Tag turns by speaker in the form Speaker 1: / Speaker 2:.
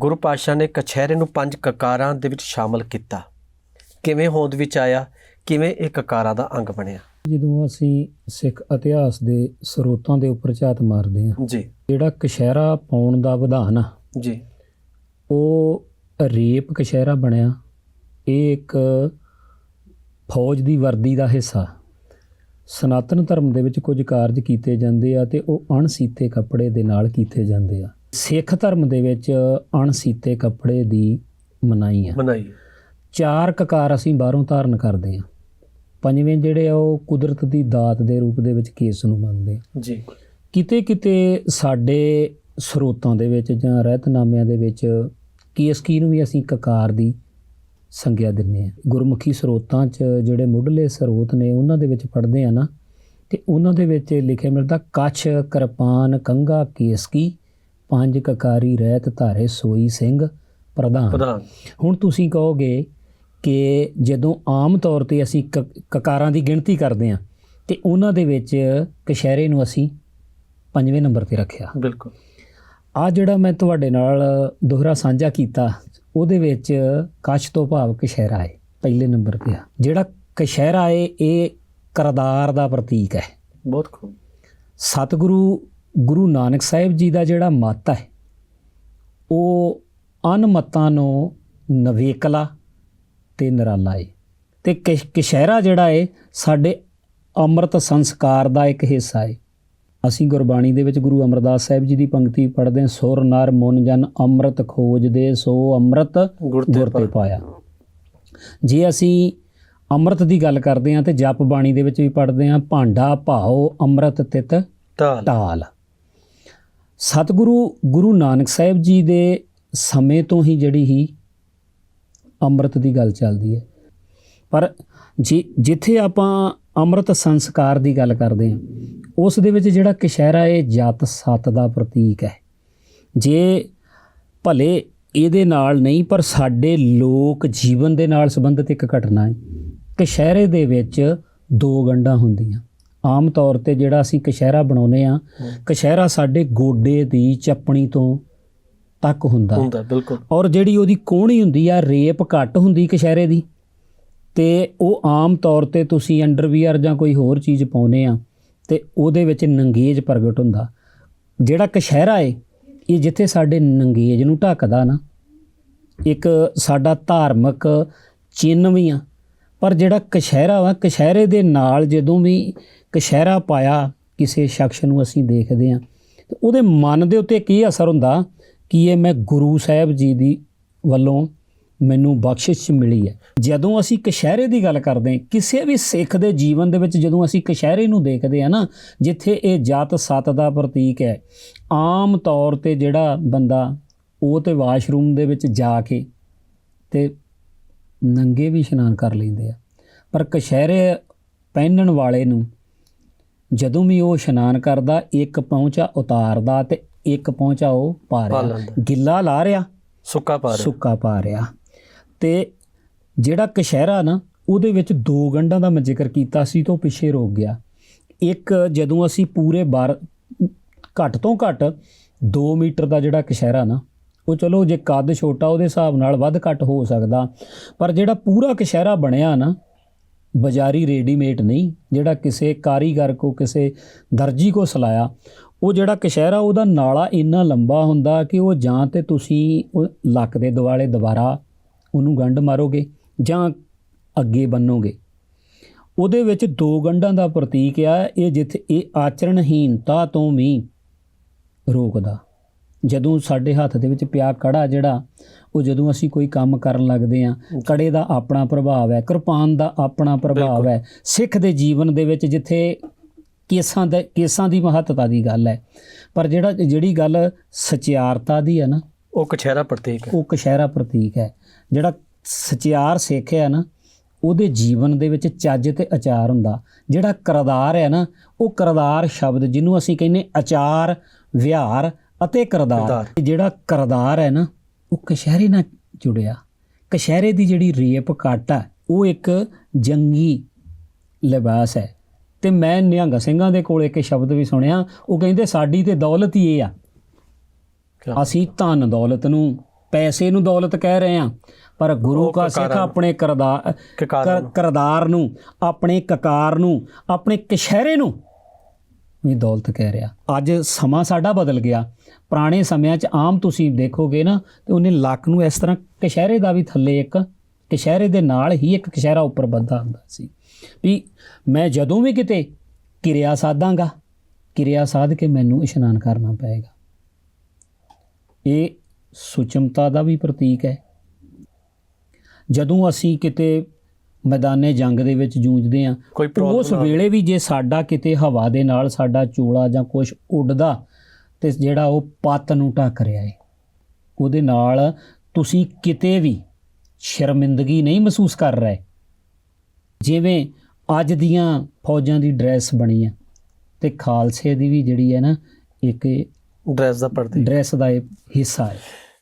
Speaker 1: ਗੁਰੂ ਪਾਤਸ਼ਾਹ ਨੇ ਕਛਹਿਰੇ ਨੂੰ ਪੰਜ ਕਕਾਰਾਂ ਦੇ ਵਿੱਚ ਸ਼ਾਮਲ ਕੀਤਾ। ਕਿਵੇਂ ਹੋਂਦ ਵਿੱਚ ਆਇਆ? ਕਿਵੇਂ ਇਹ ਕਕਾਰਾਂ ਦਾ ਅੰਗ ਬਣਿਆ?
Speaker 2: ਜਦੋਂ ਅਸੀਂ ਸਿੱਖ ਇਤਿਹਾਸ ਦੇ ਸਰੋਤਾਂ ਦੇ ਉੱਪਰ ਝਾਤ ਮਾਰਦੇ ਹਾਂ
Speaker 1: ਜੀ।
Speaker 2: ਜਿਹੜਾ ਕਸ਼ਹਿਰਾ ਪਾਉਣ ਦਾ ਵਿਧਾਨ ਆ
Speaker 1: ਜੀ।
Speaker 2: ਉਹ ਰੇਪ ਕਸ਼ਹਿਰਾ ਬਣਿਆ। ਇਹ ਇੱਕ ਫੌਜ ਦੀ ਵਰਦੀ ਦਾ ਹਿੱਸਾ। ਸਨਾਤਨ ਧਰਮ ਦੇ ਵਿੱਚ ਕੁਝ ਕਾਰਜ ਕੀਤੇ ਜਾਂਦੇ ਆ ਤੇ ਉਹ ਅਣਸੀਤੇ ਕੱਪੜੇ ਦੇ ਨਾਲ ਕੀਤੇ ਜਾਂਦੇ ਆ। ਸਿੱਖ ਧਰਮ ਦੇ ਵਿੱਚ ਅਣਸੀਤੇ ਕੱਪੜੇ ਦੀ ਮਨਾਈ ਆ।
Speaker 1: ਬਣਾਈ
Speaker 2: ਚਾਰ ਕਕਾਰ ਅਸੀਂ ਬਾਹਰੋਂ ਧਾਰਨ ਕਰਦੇ ਆ। ਪੰਜਵੇਂ ਜਿਹੜੇ ਆ ਉਹ ਕੁਦਰਤ ਦੀ ਦਾਤ ਦੇ ਰੂਪ ਦੇ ਵਿੱਚ ਕੇਸ ਨੂੰ ਮੰਨਦੇ ਆ।
Speaker 1: ਜੀ।
Speaker 2: ਕਿਤੇ ਕਿਤੇ ਸਾਡੇ ਸਰੋਤਾਂ ਦੇ ਵਿੱਚ ਜਾਂ ਰਹਿਤਨਾਮਿਆਂ ਦੇ ਵਿੱਚ ਕੇਸਕੀ ਨੂੰ ਵੀ ਅਸੀਂ ਕਕਾਰ ਦੀ ਸੰਗਿਆ ਦਿੰਨੇ ਆ। ਗੁਰਮੁਖੀ ਸਰੋਤਾਂ 'ਚ ਜਿਹੜੇ ਮੁੱਢਲੇ ਸਰੋਤ ਨੇ ਉਹਨਾਂ ਦੇ ਵਿੱਚ ਪੜ੍ਹਦੇ ਆ ਨਾ ਤੇ ਉਹਨਾਂ ਦੇ ਵਿੱਚ ਲਿਖਿਆ ਮਿਲਦਾ ਕੱਛ ਕਿਰਪਾਨ ਕੰਗਾ ਕੇਸਕੀ ਪੰਜ ਕਕਾਰੀ ਰਹਿਤ ਧਾਰੇ ਸੋਈ ਸਿੰਘ ਪ੍ਰਧਾਨ। ਹੁਣ ਤੁਸੀਂ ਕਹੋਗੇ ਕਿ ਜਦੋਂ ਆਮ ਤੌਰ ਤੇ ਅਸੀਂ ਕਕਾਰਾਂ ਦੀ ਗਿਣਤੀ ਕਰਦੇ ਹਾਂ ਤੇ ਉਹਨਾਂ ਦੇ ਵਿੱਚ ਕਸ਼ਹਿਰੇ ਨੂੰ ਅਸੀਂ ਪੰਜਵੇਂ ਨੰਬਰ ਤੇ ਰੱਖਿਆ।
Speaker 1: ਬਿਲਕੁਲ।
Speaker 2: ਆ ਜਿਹੜਾ ਮੈਂ ਤੁਹਾਡੇ ਨਾਲ ਦੋਹਰਾ ਸਾਂਝਾ ਕੀਤਾ ਉਹਦੇ ਵਿੱਚ ਕਛ ਤੋਂ ਭਾਵ ਕਸ਼ਹਿਰਾ ਹੈ ਪਹਿਲੇ ਨੰਬਰ ਤੇ ਆ। ਜਿਹੜਾ ਕਸ਼ਹਿਰਾ ਹੈ ਇਹ ਕਰਦਾਰ ਦਾ ਪ੍ਰਤੀਕ ਹੈ।
Speaker 1: ਬਹੁਤ ਖੂਬ।
Speaker 2: ਸਤਿਗੁਰੂ ਗੁਰੂ ਨਾਨਕ ਸਾਹਿਬ ਜੀ ਦਾ ਜਿਹੜਾ ਮਤ ਹੈ ਉਹ ਅਨਮਤਾਂ ਨੂੰ ਨਵੇਕਲਾ ਤੇ ਨਿਰਾਲਾ ਹੈ ਤੇ ਕਿਸ਼- ਕਿਸ਼ਹਿਰਾ ਜਿਹੜਾ ਹੈ ਸਾਡੇ ਅੰਮ੍ਰਿਤ ਸੰਸਕਾਰ ਦਾ ਇੱਕ ਹਿੱਸਾ ਹੈ ਅਸੀਂ ਗੁਰਬਾਣੀ ਦੇ ਵਿੱਚ ਗੁਰੂ ਅਮਰਦਾਸ ਸਾਹਿਬ ਜੀ ਦੀ ਪੰਕਤੀ ਪੜ੍ਹਦੇ ਹਾਂ ਸੁਰ ਨਰ ਮਨ ਜਨ ਅੰਮ੍ਰਿਤ ਖੋਜਦੇ ਸੋ ਅੰਮ੍ਰਿਤ
Speaker 1: ਗੁਰ ਤੇ
Speaker 2: ਪਾਇਆ। ਜੇ ਅਸੀਂ ਅੰਮ੍ਰਿਤ ਦੀ ਗੱਲ ਕਰਦੇ ਹਾਂ ਤੇ ਜਪ ਬਾਣੀ ਦੇ ਵਿੱਚ ਵੀ ਪੜ੍ਹਦੇ ਹਾਂ ਭਾਂਡਾ ਭਾਓ ਅੰਮ੍ਰਿਤ ਤਿਤ
Speaker 1: ਤਾਲ।
Speaker 2: ਸਤਿਗੁਰੂ ਗੁਰੂ ਨਾਨਕ ਸਾਹਿਬ ਜੀ ਦੇ ਸਮੇਂ ਤੋਂ ਹੀ ਜਿਹੜੀ ਹੀ ਅੰਮ੍ਰਿਤ ਦੀ ਗੱਲ ਚੱਲਦੀ ਹੈ। ਪਰ ਜਿ ਜਿੱਥੇ ਆਪਾਂ ਅੰਮ੍ਰਿਤ ਸੰਸਕਾਰ ਦੀ ਗੱਲ ਕਰਦੇ ਹਾਂ, ਉਸ ਦੇ ਵਿੱਚ ਜਿਹੜਾ ਕਸ਼ਹਿਰਾ ਇਹ ਜਤ ਸਤ ਦਾ ਪ੍ਰਤੀਕ ਹੈ। ਜੇ ਭਲੇ ਇਹਦੇ ਨਾਲ ਨਹੀਂ, ਪਰ ਸਾਡੇ ਲੋਕ ਜੀਵਨ ਦੇ ਨਾਲ ਸੰਬੰਧਿਤ ਇੱਕ ਘਟਨਾ ਹੈ ਕਸ਼ਹਿਰੇ ਦੇ ਵਿੱਚ ਦੋ ਗੰਢਾਂ ਹੁੰਦੀਆਂ। ਆਮ ਤੌਰ ਤੇ ਜਿਹੜਾ ਅਸੀਂ ਕਸ਼ਹਿਰਾ ਬਣਾਉਨੇ ਆ ਕਸ਼ਹਿਰਾ ਸਾਡੇ ਗੋਡੇ ਦੀ ਚੱਪਣੀ ਤੋਂ ਤੱਕ ਹੁੰਦਾ।
Speaker 1: ਹੁੰਦਾ ਬਿਲਕੁਲ।
Speaker 2: ਔਰ ਜਿਹੜੀ ਉਹਦੀ ਕੋਹਣੀ ਹੁੰਦੀ ਆ ਰੇਪ ਘੱਟ ਹੁੰਦੀ ਕਸ਼ਹਿਰੇ ਦੀ। ਤੇ ਉਹ ਆਮ ਤੌਰ ਤੇ ਤੁਸੀਂ ਅੰਡਰਵੀਅਰ ਜਾਂ ਕੋਈ ਹੋਰ ਚੀਜ਼ ਪਾਉਨੇ ਆ ਤੇ ਉਹਦੇ ਵਿੱਚ ਨੰਗੇਜ ਪ੍ਰਗਟ ਹੁੰਦਾ। ਜਿਹੜਾ ਕਸ਼ਹਿਰਾ ਏ ਇਹ ਜਿੱਥੇ ਸਾਡੇ ਨੰਗੇਜ ਨੂੰ ਢੱਕਦਾ ਨਾ ਇੱਕ ਸਾਡਾ ਧਾਰਮਿਕ ਚਿੰਨ੍ਹ ਵੀ ਆ। ਪਰ ਜਿਹੜਾ ਕਸ਼ਹਿਰਾ ਵਾ ਕਸ਼ਹਿਰੇ ਦੇ ਨਾਲ ਜਦੋਂ ਵੀ ਕਸ਼ਹਿਰਾ ਪਾਇਆ ਕਿਸੇ ਸ਼ਖਸ ਨੂੰ ਅਸੀਂ ਦੇਖਦੇ ਹਾਂ। ਤੇ ਉਹਦੇ ਮਨ ਦੇ ਉੱਤੇ ਕੀ ਅਸਰ ਹੁੰਦਾ? ਕਿ ਇਹ ਮੈਂ ਗੁਰੂ ਸਾਹਿਬ ਜੀ ਦੀ ਵੱਲੋਂ ਮੈਨੂੰ ਬਖਸ਼ਿਸ਼ ਮਿਲੀ ਹੈ? ਜਦੋਂ ਅਸੀਂ ਕਸ਼ਹਿਰੇ ਦੀ ਗੱਲ ਕਰਦੇ ਹਾਂ, ਕਿਸੇ ਵੀ ਸਿੱਖ ਦੇ ਜੀਵਨ ਦੇ ਵਿੱਚ ਜਦੋਂ ਅਸੀਂ ਕਸ਼ਹਿਰੇ ਨੂੰ ਦੇਖਦੇ ਆ ਨਾ, ਜਿੱਥੇ ਇਹ ਜਾਤ ਸਤ ਦਾ ਪ੍ਰਤੀਕ ਹੈ, ਆਮ ਤੌਰ ਤੇ ਜਿਹੜਾ ਬੰਦਾ ਉਹ ਤੇ ਵਾਸ਼ਰੂਮ ਦੇ ਵਿੱਚ ਜਾ ਕੇ ਤੇ ਨੰਗੇ ਵੀ ਇਸ਼ਨਾਨ ਕਰ ਲੈਂਦੇ ਆ। ਪਰ ਕਸ਼ਹਿਰੇ ਪਹਿਨਣ ਵਾਲੇ ਨੂੰ ਜਦੋਂ ਵੀ ਉਹ ਇਸ਼ਨਾਨ ਕਰਦਾ ਇੱਕ ਪਹੁੰਚਾ ਉਤਾਰਦਾ ਤੇ ਇੱਕ ਪਹੁੰਚਾ ਉਹ ਪਾ ਰਿਹਾ। ਗਿੱਲਾ ਲਾ ਰਿਹਾ
Speaker 1: ਸੁੱਕਾ ਪਾ ਰਿਹਾ
Speaker 2: ਸੁੱਕਾ ਪਾ ਰਿਹਾ ਤੇ ਜਿਹੜਾ ਕਸ਼ਹਿਰਾ ਨਾ ਉਹਦੇ ਵਿੱਚ ਦੋ ਗੰਢਾਂ ਦਾ ਮੈਂ ਜ਼ਿਕਰ ਕੀਤਾ ਸੀ ਤੋਂ ਪਿੱਛੇ ਰੋਕ ਗਿਆ। ਇੱਕ ਜਦੋਂ ਅਸੀਂ ਪੂਰੇ ਬਾਰ ਘੱਟ ਤੋਂ ਘੱਟ 2 ਮੀਟਰ ਦਾ ਜਿਹੜਾ ਕਸ਼ਹਿਰਾ ਨਾ ਉਹ ਚਲੋ ਜੇ ਕੱਦ ਛੋਟਾ ਉਹਦੇ ਹਿਸਾਬ ਨਾਲ ਵੱਧ ਘੱਟ ਹੋ ਸਕਦਾ ਪਰ ਜਿਹੜਾ ਪੂਰਾ ਕਸ਼ਹਿਰਾ ਬਣਿਆ ਨਾ ਬਾਜ਼ਾਰੀ ਰੈਡੀਮੇਡ ਨਹੀਂ, ਜਿਹੜਾ ਕਿਸੇ ਕਾਰੀਗਰ ਕੋ, ਕਿਸੇ ਦਰਜੀ ਕੋ ਸਲਾਇਆ, ਉਹ ਜਿਹੜਾ ਕਸ਼ਹਿਰਾ, ਉਹਦਾ ਨਾਲਾ ਇੰਨਾ ਲੰਬਾ ਹੁੰਦਾ ਕਿ ਉਹ ਜਾਂ ਤੇ ਤੁਸੀਂ ਉਹ ਲੱਕ ਦੇ ਦਿਵਾਲੇ ਦੁਬਾਰਾ ਉਹਨੂੰ ਗੰਢ ਮਾਰੋਗੇ ਜਾਂ ਅੱਗੇ ਬੰਨੋਗੇ। ਉਹਦੇ ਵਿੱਚ ਦੋ ਗੰਢਾਂ ਦਾ ਪ੍ਰਤੀਕ ਆ, ਇਹ ਜਿੱਥੇ ਇਹ ਆਚਰਣਹੀਨਤਾ ਤੋਂ ਵੀ ਰੋਕਦਾ। ਜਦੋਂ ਸਾਡੇ ਹੱਥ ਦੇ ਵਿੱਚ ਪਿਆ ਕੜਾ ਜਿਹੜਾ ਉਹ ਜਦੋਂ ਅਸੀਂ ਕੋਈ ਕੰਮ ਕਰਨ ਲੱਗਦੇ ਆ ਕੜੇ ਦਾ ਆਪਣਾ ਪ੍ਰਭਾਵ ਹੈ ਕਿਰਪਾਨ ਦਾ ਆਪਣਾ ਪ੍ਰਭਾਵ ਹੈ ਸਿੱਖ ਦੇ ਜੀਵਨ ਦੇ ਵਿੱਚ ਜਿੱਥੇ ਕੇਸਾਂ ਦੇ ਕੇਸਾਂ ਦੀ ਮਹੱਤਤਾ ਦੀ ਗੱਲ ਹੈ ਪਰ ਜਿਹੜਾ ਜਿਹੜੀ ਗੱਲ ਸਚਿਆਰਤਾ ਦੀ ਹੈ ਨਾ
Speaker 1: ਉਹ ਕਛਹਿਰਾ ਪ੍ਰਤੀਕ ਹੈ।
Speaker 2: ਉਹ ਕਸ਼ਹਿਰਾ ਪ੍ਰਤੀਕ ਹੈ। ਜਿਹੜਾ ਸਚਿਆਰ ਸਿੱਖ ਹੈ ਨਾ ਉਹਦੇ ਜੀਵਨ ਦੇ ਵਿੱਚ ਚੱਜ ਤੇ ਅਚਾਰ ਹੁੰਦਾ। ਜਿਹੜਾ ਕਰਦਾਰ ਹੈ ਨਾ ਉਹ ਕਰਦਾਰ ਸ਼ਬਦ ਜਿਹਨੂੰ ਅਸੀਂ ਕਹਿੰਦੇ ਅਚਾਰ ਵਿਹਾਰ ਅਤੇ ਕਰਦਾਰ।
Speaker 1: ਕਰਦਾਰ।
Speaker 2: ਜਿਹੜਾ ਕਰਦਾਰ ਹੈ ਨਾ ਉਹ ਕਸ਼ਹਿਰੇ ਨਾਲ ਜੁੜਿਆ। ਕਸ਼ਹਿਰੇ ਦੀ ਜਿਹੜੀ ਰੇਪ ਕੱਟ ਹੈ ਉਹ ਇੱਕ ਜੰਗੀ ਲਿਬਾਸ ਹੈ। ਤੇ ਮੈਂ ਨਿਹੰਗ ਸਿੰਘਾਂ ਦੇ ਕੋਲ ਇੱਕ ਸ਼ਬਦ ਵੀ ਸੁਣਿਆ ਉਹ ਕਹਿੰਦੇ ਸਾਡੀ ਤੇ ਦੌਲਤ ਹੀ ਇਹ ਆ। ਅਸੀਂ ਧਨ ਦੌਲਤ ਨੂੰ ਪੈਸੇ ਨੂੰ ਦੌਲਤ ਕਹਿ ਰਹੇ ਆ ਪਰ ਗੁਰੂ ਕਾ ਸਿੱਖ ਆਪਣੇ ਕਰਦਾ
Speaker 1: ਕਕਾਰਾਂ
Speaker 2: ਕਰ-
Speaker 1: ਨੂੰ।
Speaker 2: ਕਰਦਾਰ ਨੂੰ ਆਪਣੇ ਕਕਾਰ ਨੂੰ ਆਪਣੇ ਕਸ਼ਹਿਰੇ ਨੂੰ ਵੀ ਦੌਲਤ ਕਹਿ ਰਿਹਾ। ਅੱਜ ਸਮਾਂ ਸਾਡਾ ਬਦਲ ਗਿਆ। ਪੁਰਾਣੇ ਸਮਿਆਂ 'ਚ ਆਮ ਤੁਸੀਂ ਦੇਖੋਗੇ ਨਾ, ਤੇ ਉਹਨੇ ਲੱਕ ਨੂੰ ਇਸ ਤਰ੍ਹਾਂ ਕਸ਼ਹਿਰੇ ਦਾ ਵੀ ਥੱਲੇ ਇੱਕ ਕਸ਼ਹਿਰੇ ਦੇ ਨਾਲ ਹੀ ਇੱਕ ਕਸ਼ਹਿਰਾ ਉੱਪਰ ਬੱਧਾ ਹੁੰਦਾ ਸੀ। ਵੀ ਮੈਂ ਜਦੋਂ ਵੀ ਕਿਤੇ ਕਿਰਿਆ ਸਾਧਾਂਗਾ, ਕਿਰਿਆ ਸਾਧ ਕੇ ਮੈਨੂੰ ਇਸ਼ਨਾਨ ਕਰਨਾ ਪਏਗਾ। ਇਹ ਸੁਚਮਤਾ ਦਾ ਵੀ ਪ੍ਰਤੀਕ ਹੈ। ਜਦੋਂ ਅਸੀਂ ਕਿਤੇ ਮੈਦਾਨੇ ਜੰਗ ਦੇ ਵਿੱਚ ਜੂਝਦੇ
Speaker 1: ਕੋਈ
Speaker 2: ਉਸ ਵੇਲੇ ਵੀ ਜੇ ਸਾਡਾ ਕਿਤੇ ਹਵਾ ਦੇ ਨਾਲ ਸਾਡਾ ਚੋਲਾ ਜਾਂ ਕੁਝ ਉੱਡਦਾ ਤੇ ਜਿਹੜਾ ਉਹ ਪੱਤ ਨੂੰ ਢੱਕ ਰਿਹਾ ਹੈ ਉਹਦੇ ਨਾਲ ਤੁਸੀਂ ਕਿਤੇ ਵੀ ਸ਼ਰਮਿੰਦਗੀ ਨਹੀਂ ਮਹਿਸੂਸ ਕਰ ਰਹੇ। ਜਿਵੇਂ ਅੱਜ ਦੀਆਂ ਫੌਜਾਂ ਦੀ ਡਰੈਸ ਬਣੀ ਹੈ ਤੇ ਖਾਲਸੇ ਦੀ ਵੀ ਜਿਹੜੀ ਹੈ ਨਾ ਇੱਕ
Speaker 1: ਡਰੈਸ ਦਾ ਪੜਦੀ
Speaker 2: ਡਰੈਸ ਦਾ ਇਹ ਹਿੱਸਾ ਹੈ।